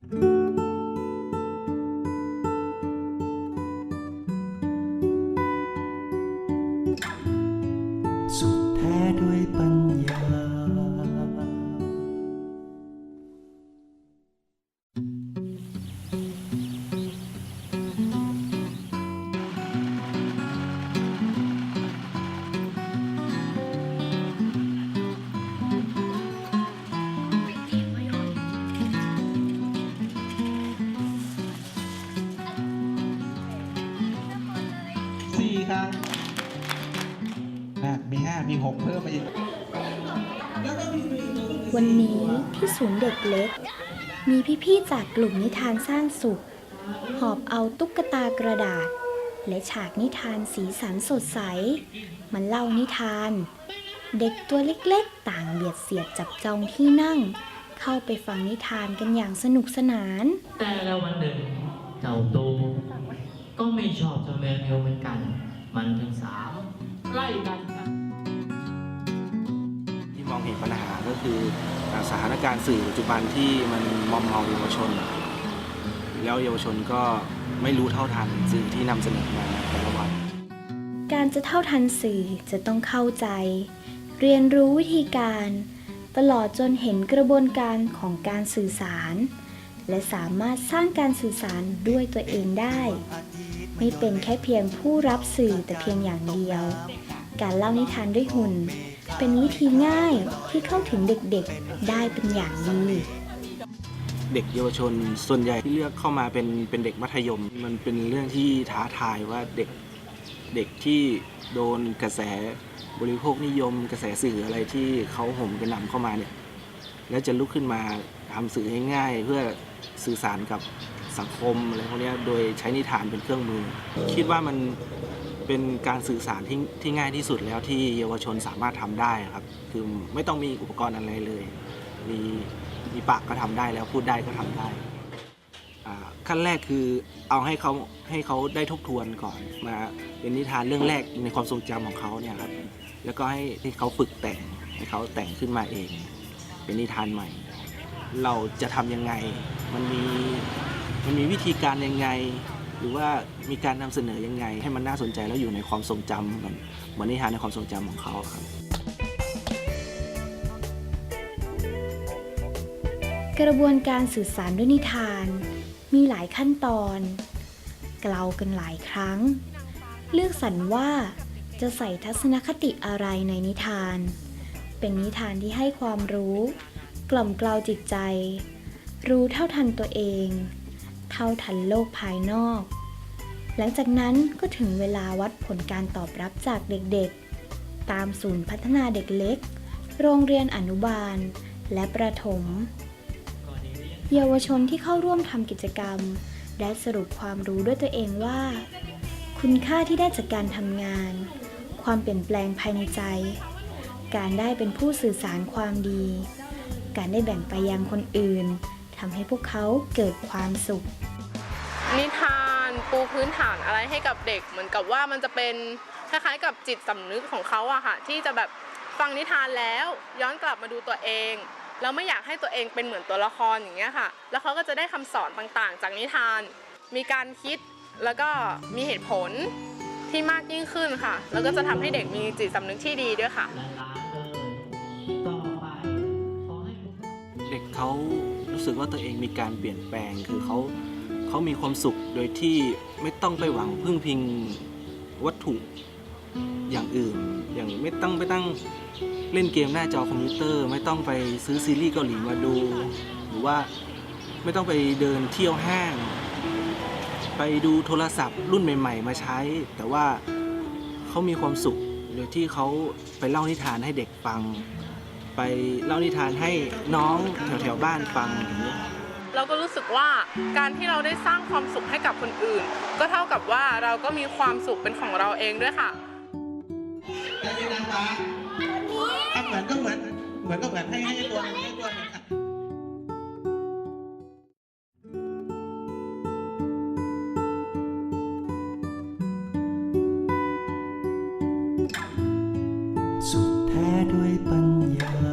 สุดแท้ด้วยปัญ ญาสี่ครับอะมีห้ามีหกเพิ่มมาอีกวันนี้ที่ศูนย์เด็กเล็ก มีพี่ๆจากกลุ่มนิทานสร้างสุข หอบเอาตุ๊กตากระดาษ และฉากนิทานสีสันสดใสมันเล่านิทาน เด็กตัวเล็กๆ ต่างเบียดเสียดจับจองที่นั่ง เข้าไปฟังนิทานกันอย่างสนุกสนาน แต่แล้ววันหนึ่งเจ้าตูก็ไม่ชอบเจ้าแมวเนียวเหมือนกัน มันถึงสามไล่กันกันที่มองเห็นปัญหาก็คืออ่าสถานการณ์สื่อปัจจุบันที่มันมอมเมาเยาวชน แล้วเยาวชนก็ไม่รู้เท่าทันสื่อที่นำเสนอมาแต่ละวัน การจะเท่าทันสื่อจะต้องเข้าใจ เรียนรู้วิธีการ ตลอดจนเห็นกระบวนการของการสื่อสาร และสามารถสร้างการสื่อสารด้วยตัวเองได้ ไม่เป็นแค่เพียงผู้รับสื่อแต่เพียงอย่างเดียว การเล่านิทานด้วยหุ่น เป็นวิธีง่ายที่เข้าถึงเด็กๆได้เป็นอย่างดีเด็กเยาวชนส่วนใหญ่ที่เลือกเข้ามาเป็นเป็นเด็กมัธยม มันเป็นเรื่องที่ท้าทายว่าเด็กเด็กที่โดนกระแสบริโภคนิยม กระแสสื่ออะไรที่เขาห่มกระหน่ำเข้ามาเนี่ยแล้วจะลุกขึ้นมาทำสื่อให้ง่ายเพื่อสื่อสารกับ สังคมอะไรพวกนี้โดยใช้นิทานเป็นเครื่องมือ คิดว่ามันเป็นการสื่อสารที่ที่ง่ายที่สุดแล้วที่เยาวชนสามารถทำได้ครับ คือไม่ต้องมีอุปกรณ์อะไรเลย มีมีปากก็ทำได้แล้วพูดได้ก็ทำได้ขั้นแรกคือเอาให้เขาให้เขาได้ทบทวนก่อนมาเป็นนิทานเรื่องแรกในความทรงจำของเขาเนี่ยครับแล้วก็ให้ให้เขาฝึกแต่งให้เขาแต่งขึ้นมาเอง เป็นนิทานใหม่ เราจะทำยังไงมันมี มันมีวิธีการยังไง หรือว่ามีการนำเสนอยังไง ให้มันน่าสนใจแล้วอยู่ในความทรงจำเหมือนเหมือนนิทานในความทรงจำของเขาครับ กระบวนการสื่อสารด้วยนิทาน มีหลายขั้นตอน กล่าวกันหลายครั้ง เลือกสรรว่าจะใส่ทัศนคติอะไรในนิทาน เป็นนิทานที่ให้ความรู้ กล่อมกล่าวจิตใจ รู้เท่าทันตัวเอง เท่าทันโลกภายนอก หลังจากนั้นก็ถึงเวลาวัดผลการตอบรับจากเด็กๆ ตามศูนย์พัฒนาเด็กเล็ก โรงเรียนอนุบาล และประถม เยาวชนที่เข้าร่วมทำกิจกรรม ได้สรุปความรู้ด้วยตัวเองว่า คุณค่าที่ได้จากการทำงาน ความเปลี่ยนแปลงภายในใจ การได้เป็นผู้สื่อสารความดี การได้แบ่งไปยังคนอื่น ทำให้พวกเขาเกิดความสุข นิทานปูพื้นฐานอะไรให้กับเด็ก เหมือนกับว่ามันจะเป็นคล้ายๆกับจิตสำนึกของเขาอะค่ะที่จะแบบฟังนิทานแล้วย้อนกลับมาดูตัวเองแล้วไม่อยากให้ตัวเองเป็นเหมือนตัวละครอย่างเงี้ยค่ะ แล้วเขาก็จะได้คำสอนต่างๆ จากนิทาน มีการคิดแล้วก็มีเหตุผลที่มากยิ่งขึ้นค่ะ แล้วก็จะทำให้เด็กมีจิตสำนึกที่ดีด้วยค่ะและล้านเลยต่อไปขอให้พวกเด็กเขา รู้สึกว่าตัวเองมีการเปลี่ยนแปลง คือเขาเขามีความสุขโดยที่ไม่ต้องไปหวังพึ่งพิงวัตถุอย่างอื่น อย่างไม่ต้องไปตั้งเล่นเกมหน้าจอคอมพิวเตอร์ ไม่ต้องไปซื้อซีรีส์เกาหลีมาดู หรือว่าไม่ต้องไปเดินเที่ยวห้าง ไปดูโทรศัพท์รุ่นใหม่ ๆ มาใช้ แต่ว่าเขามีความสุขโดยที่เขาไปเล่านิทานให้เด็กฟัง ไปเล่านิทานให้น้องแถวๆบ้านฟังอย่างเงี้ยเราก็รู้สึกว่าการที่เราได้สร้างความสุขให้กับคนอื่น ก็เท่ากับว่าเราก็มีความสุขเป็นของเราเองด้วยค่ะไอ้เป็นนางฟ้าถ้เหมือนก็เหมือนเหมือนก็เหมือนให้ให้ตัวให้ตัวสุดแท้ด้วยปัญ 呀。